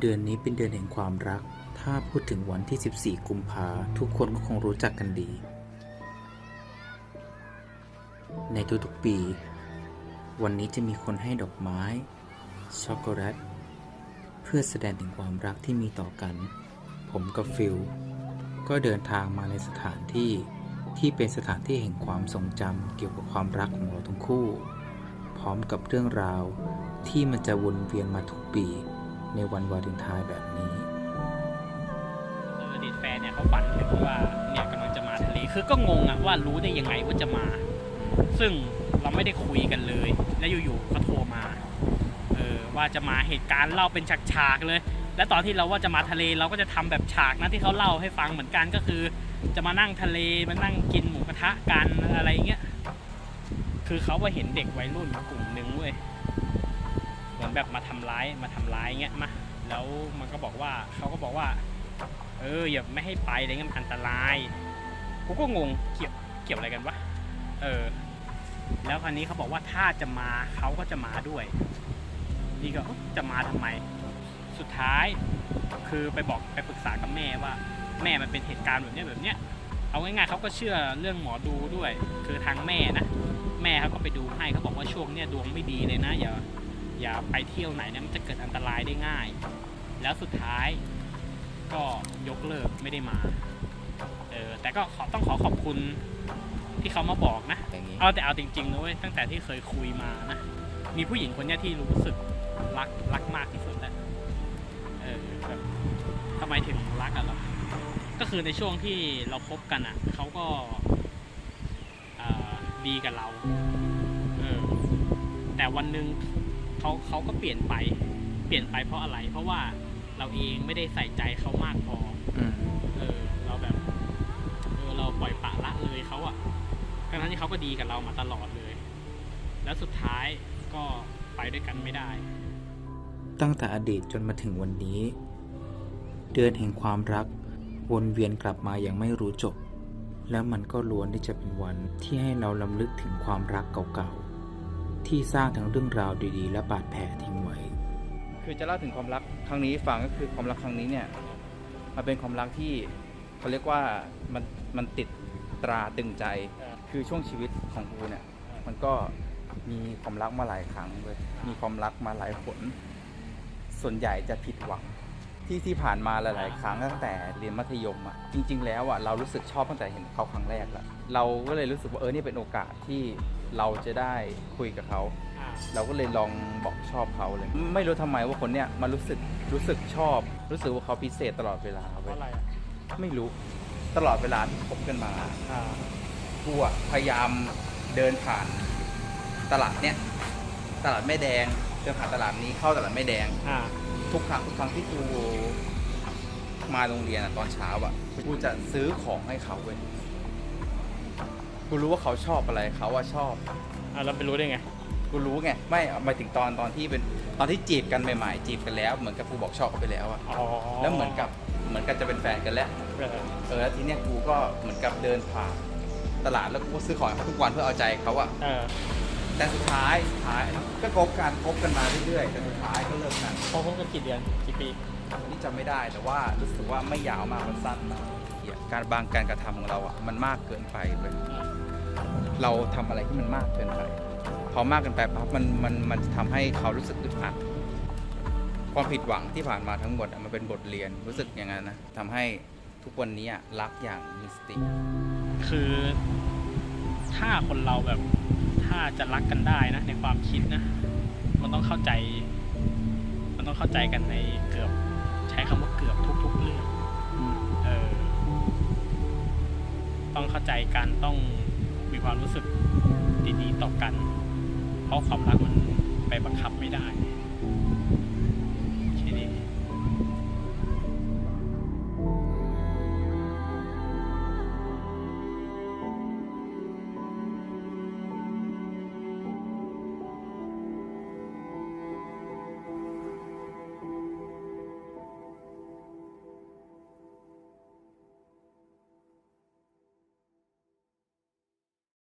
เดือนนี้เป็นเดือนแห่งความรัก ถ้าพูดถึงวันที่ 14 กุมภาทุกคนก็คงรู้จักกันดี ในทุกๆปี วันนี้จะมีคนให้ดอกไม้ ช็อกโกแลต เพื่อแสดงถึงความรักที่มีต่อกัน ผมกับฟิลก็เดินทางมาในสถานที่ที่เป็นสถานที่แห่งความทรงจำเกี่ยวกับความรักของเราทั้งคู่ พร้อมกับเรื่องราวที่มันจะวนเวียนมาทุกปี ในวันวาเลนไทน์แบบนี้คืออดีตแฟนเนี่ยเขาฝันถึงว่าเนี่ยกำลังจะมาทะเลคือก็งงอะว่ารู้ได้ยังไงว่าจะมา ซึ่งเราไม่ได้คุยกันเลย แล้วอยู่ๆเขาโทรมาเออว่าจะมาเหตุการณ์เล่าเป็นฉากๆเลย และตอนที่เราว่าจะมาทะเลเราก็จะทำแบบฉากนะที่เขาเล่าให้ฟังเหมือนกันก็คือ จะมานั่งทะเลมานั่งกินหมูกระทะกันอะไรเงี้ยคือเขาว่าเห็นเด็กวัยรุ่นกลุ่มหนึ่งเว้ย เหมือนแบบมาทำร้ายมาทำร้ายเงี้ยมาแล้วมันก็บอกว่าเขาก็บอกว่า เอออย่าไม่ให้ไปอะไรเงี้ยมันอันตรายกูก็งงเกี่ยวเกี่ยวอะไรกันวะเออ แล้วคราวนี้เขาบอกว่าถ้าจะมาเขาก็จะมาด้วย นี่ก็จะมาทำไม สุดท้ายคือไปบอกไปปรึกษากับแม่ว่า แม่มันเป็นเหตุการณ์แบบเนี้ยแบบเนี้ยเอาง่ายๆเขาก็เชื่อเรื่องหมอดูด้วย คือทางแม่นะแม่เขาก็ไปดูให้เขาบอกว่าช่วงเนี้ยดวงไม่ดีเลยนะอย่า อย่าไปเที่ยวไหนเนี่ยมันจะเกิดอันตรายได้ง่าย แล้วสุดท้ายก็ยกเลิกไม่ได้มาเออแต่ก็ขอต้องขอขอบคุณที่เขามาบอกนะอย่างนี้เอาแต่เอาจริงๆนะเว้ยตั้งแต่ที่เคยคุยมานะมีผู้หญิงคนเนี้ยที่รู้สึกรักรักมากที่สุดแล้วเออแบบทำไมถึงรักอะเหรอก็คือในช่วงที่เราคบกันอะเขาก็อ่าดีกับเราเออแต่วันหนึ่ง เขาเขาก็เปลี่ยนไป เปลี่ยนไปเพราะอะไร เพราะว่าเราเองไม่ได้ใส่ใจเขามากพออืมเออ เราแบบเออเราปล่อยปละละเลยเขาอะทั้งๆที่เขาก็ดีกับเรามาตลอดเลย แล้วสุดท้ายก็ไปด้วยกันไม่ได้ ตั้งแต่อดีตจนมาถึงวันนี้ เดือนแห่งความรัก วนเวียนกลับมาอย่างไม่รู้จบ แล้วมันก็ล้วนที่จะเป็นวันที่ให้เราลำลึกถึงความรักเก่าๆ ที่สร้างทั้งเรื่องราวดีๆ และบาดแผลทิ้งไว้ คือจะเล่าถึงความรักครั้งนี้ให้ฟังก็คือความรักครั้งนี้เนี่ยมันเป็นความรักที่เขาเรียกว่ามันมันติดตราตึงใจ คือช่วงชีวิตของกูเนี่ยมันก็มีความรักมาหลายครั้งเลยมีความรักมาหลายผล ส่วนใหญ่จะผิดหวัง ที่ที่ผ่านมาหลาย ๆ ครั้งตั้งแต่เรียนมัธยมอะจริง ๆ แล้วอะเรารู้สึกชอบตั้งแต่เห็นเขาครั้งแรกแล้วเราก็เลยรู้สึกว่าเออนี่เป็นโอกาสที่เราจะได้คุยกับเขาอ่าเราก็เลยลองบอกชอบเขาเลย ไม่รู้ทำไมว่าคนเนี้ยมารู้สึกรู้สึกชอบ รู้สึกว่าเขาพิเศษตลอดเวลาเพเว้ราะยอะไรอะไม่รู้ตลอดเวลาที่คบกันมาอ่ากูอะพยายามเดินผ่านตลาดเนี้ยตลาดแม่แดงเดินผ่านตลาดนี้เข้าตลาดแม่แดงอ่า ทุกครั้งทุกครั้งที่กูมาโรงเรียนอะตอนเช้าอะกูจะซื้อของให้เขาเว้ยกูรู้ว่าเขาชอบอะไรเขาว่าชอบ อ่าเราไปรู้ได้ไง กูรู้ไงไม่หมายถึงตอนตอนที่เป็นตอนที่จีบกันใหม่ๆจีบกันแล้ว เหมือนกับกูบอกชอบเขาไปแล้วอะอ๋อแล้วเหมือนกับเหมือนกับจะเป็นแฟนกันแล้ว เออเออแล้วทีเนี้ยกูก็เหมือนกับเดินผ่านตลาดแล้วกูก็ซื้อของให้เขาทุกวันเพื่อเอาใจเขาอะเออ แต่สุดท้ายสุดท้ายก็คบกันคบกันมาเรื่อยๆ แต่สุดท้ายก็เลิกกันพอคบกันกี่เดือนกี่ปีอันนี้จำไม่ได้แต่ว่ารู้สึกว่าไม่ยาวมากมันสั้นมากเหี้ยการบางการกระทำของเราอะมันมากเกินไปเลยเราทำอะไรที่มันมากเกินไป พอมากเกินไปปั๊บมันมันมันจะทำให้เขารู้สึกอึดอัดความผิดหวังที่ผ่านมาทั้งหมดอะมันเป็นบทเรียนรู้สึกอย่างนั้นนะทำให้ทุกวันนี้อะรักอย่างมีสติคือถ้าคนเราแบบ ถ้าจะรักกันได้นะ ในความคิดนะ มันต้องเข้าใจ มันต้องเข้าใจกันในเกือบ ใช้คำว่าเกือบทุก ๆ เรื่องเออ ต้องเข้าใจกันต้องมีความรู้สึกดีๆต่อกัน เพราะความรักมันไปบังคับไม่ได้